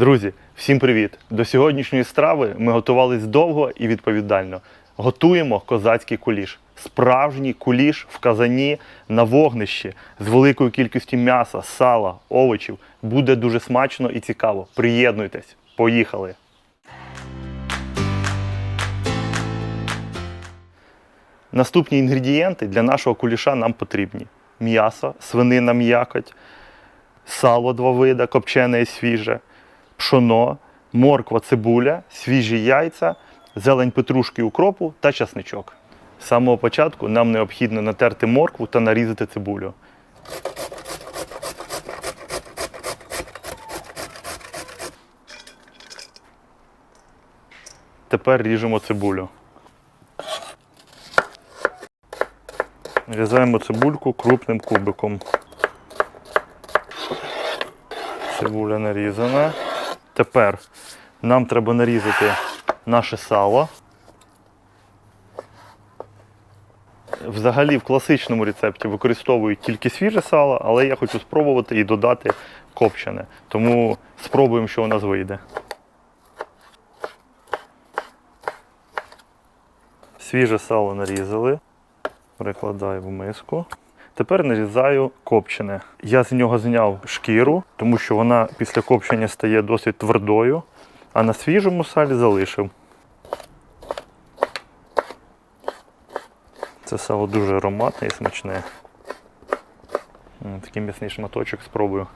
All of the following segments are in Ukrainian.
Друзі, всім привіт! До сьогоднішньої страви ми готувались довго і відповідально. Готуємо козацький куліш. Справжній куліш в казані на вогнищі з великою кількістю м'яса, сала, овочів. Буде дуже смачно і цікаво. Приєднуйтесь, поїхали! Наступні інгредієнти для нашого куліша нам потрібні: м'ясо, свинина м'якоть, сало два вида, копчене і свіже, пшоно, морква, цибуля, свіжі яйця, зелень петрушки укропу та часничок. З самого початку нам необхідно натерти моркву та нарізати цибулю. Тепер ріжемо цибулю. Нарізаємо цибульку крупним кубиком. Цибуля нарізана. Тепер нам треба нарізати наше сало. Взагалі в класичному рецепті використовують тільки свіже сало, але я хочу спробувати і додати копчене. Тому спробуємо, що у нас вийде. Свіже сало нарізали. Перекладаю в миску. Тепер нарізаю копчене. Я з нього зняв шкіру, тому що вона після копчення стає досить твердою, а на свіжому салі залишив. Це сало дуже ароматне і смачне. Такий м'ясний шматочок спробую.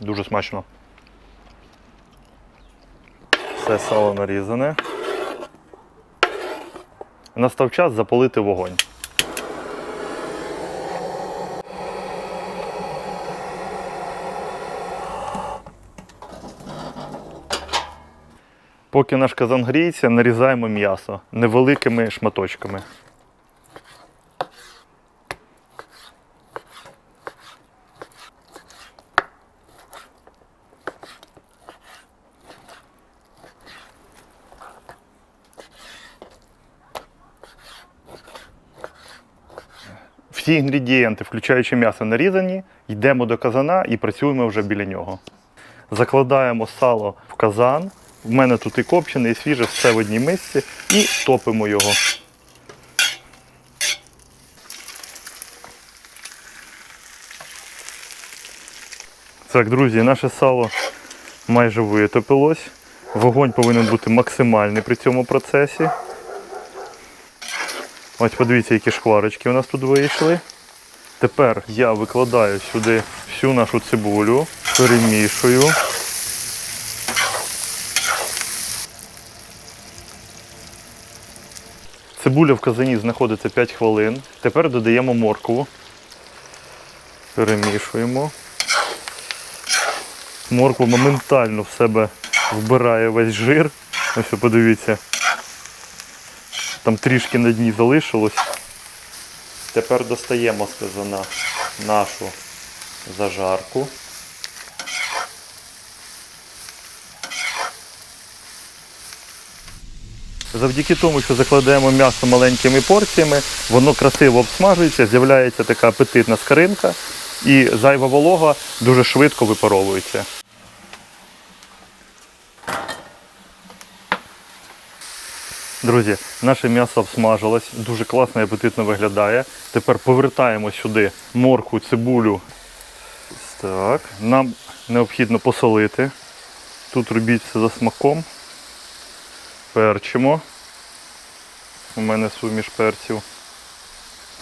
Дуже смачно. Все сало нарізане. Настав час запалити вогонь. Поки наш казан гріється, нарізаємо м'ясо невеликими шматочками. Всі інгредієнти, включаючи м'ясо, нарізані, йдемо до казана і працюємо вже біля нього. Закладаємо сало в казан. В мене тут і копчене, і свіже, все в одній мисці, і топимо його. Так, друзі, наше сало майже витопилось. Вогонь повинен бути максимальний при цьому процесі. Ось подивіться, які шкварочки у нас тут вийшли. Тепер я викладаю сюди всю нашу цибулю, перемішую. Цибуля в казані знаходиться 5 хвилин. Тепер додаємо моркву. Перемішуємо. Морква моментально в себе вбирає весь жир. Ось подивіться. Там трішки на дні залишилось. Тепер достаємо з казана нашу зажарку. Завдяки тому, що закладаємо м'ясо маленькими порціями, воно красиво обсмажується, з'являється така апетитна скаринка і зайва волога дуже швидко випаровується. Друзі, наше м'ясо обсмажилось, дуже класно і апетитно виглядає. Тепер повертаємо сюди морку, цибулю. Так, нам необхідно посолити. Тут робіть все за смаком. Перчимо. У мене суміш перців.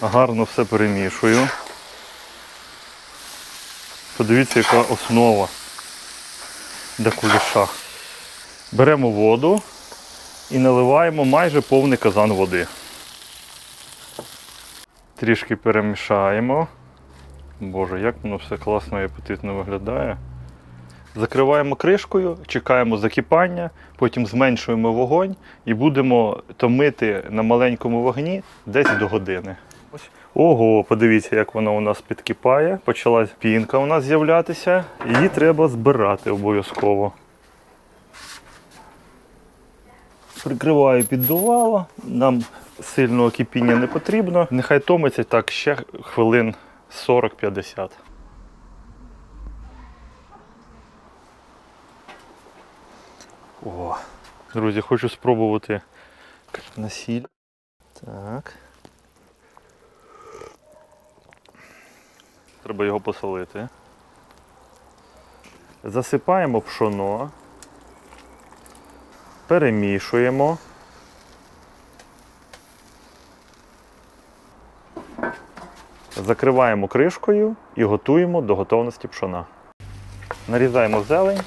Гарно все перемішую. Подивіться, яка основа для куліша. Беремо воду і наливаємо майже повний казан води. Трішки перемішаємо. Боже, як воно все класно і апетитно виглядає. Закриваємо кришкою, чекаємо закипання, потім зменшуємо вогонь і будемо томити на маленькому вогні десь до години. Ого, подивіться, як воно у нас підкипає. Почалась пінка у нас з'являтися. Її треба збирати обов'язково. прикриваю піддувало, нам сильного кипіння не потрібно. Нехай томиться так ще хвилин 40-50. О, друзі, хочу спробувати насіль. Так. Треба його посолити. Засипаємо пшоно перемішуємо. Закриваємо кришкою і готуємо до готовності пшона. Нарізаємо зелень.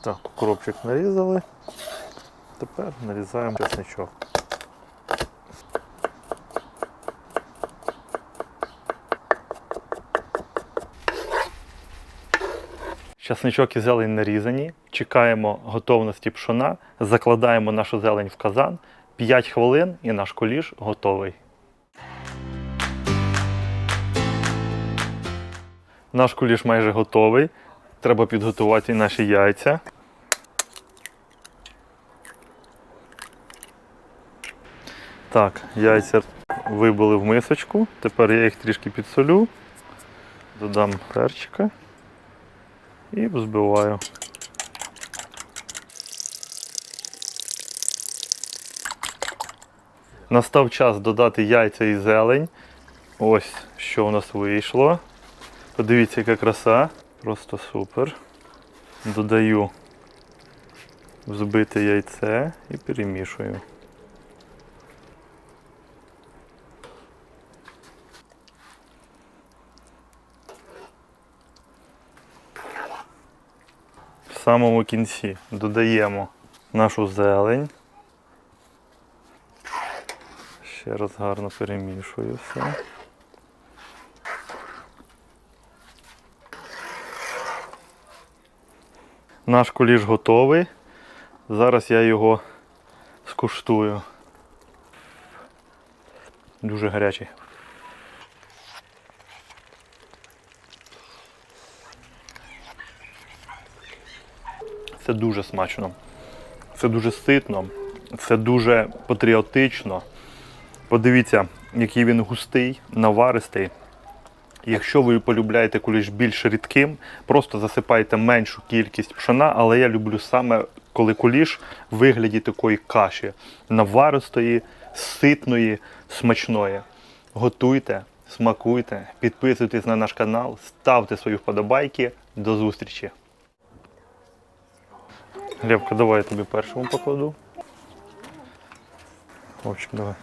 Так, укропчик нарізали. Тепер нарізаємо чесничок. Часничок і зелень нарізані. Чекаємо готовності пшона, закладаємо нашу зелень в казан. 5 хвилин і наш куліш готовий. Наш куліш майже готовий. Треба підготувати наші яйця. Так, яйця вибили в мисочку. Тепер я їх трішки підсолю, додам перчика і взбиваю. Настав час додати яйця і зелень. Ось що у нас вийшло. Подивіться, яка краса. Просто супер. Додаю взбите яйце і перемішую. Самому кінці додаємо нашу зелень. Ще раз гарно перемішую все. Наш куліш готовий. Зараз я його скуштую. Дуже гарячий. Це дуже смачно. Це дуже ситно, це дуже патріотично. Подивіться, який він густий, наваристий. Якщо ви полюбляєте куліш більш рідким, просто засипайте меншу кількість пшона, але я люблю саме коли куліш в вигляді такої каші, наваристої, ситної, смачної. Готуйте, смакуйте, підписуйтесь на наш канал, ставте свої вподобайки. До зустрічі! Левка, давай я тобі першому покладу. Хлопчик, давай.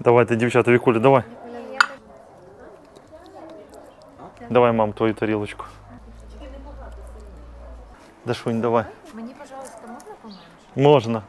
Давайте, дівчата, Вікуля, давай. Давай, мам, твою тарілочку. Дашунь, давай. Мені, пожалуйста, можна поменше? Можна.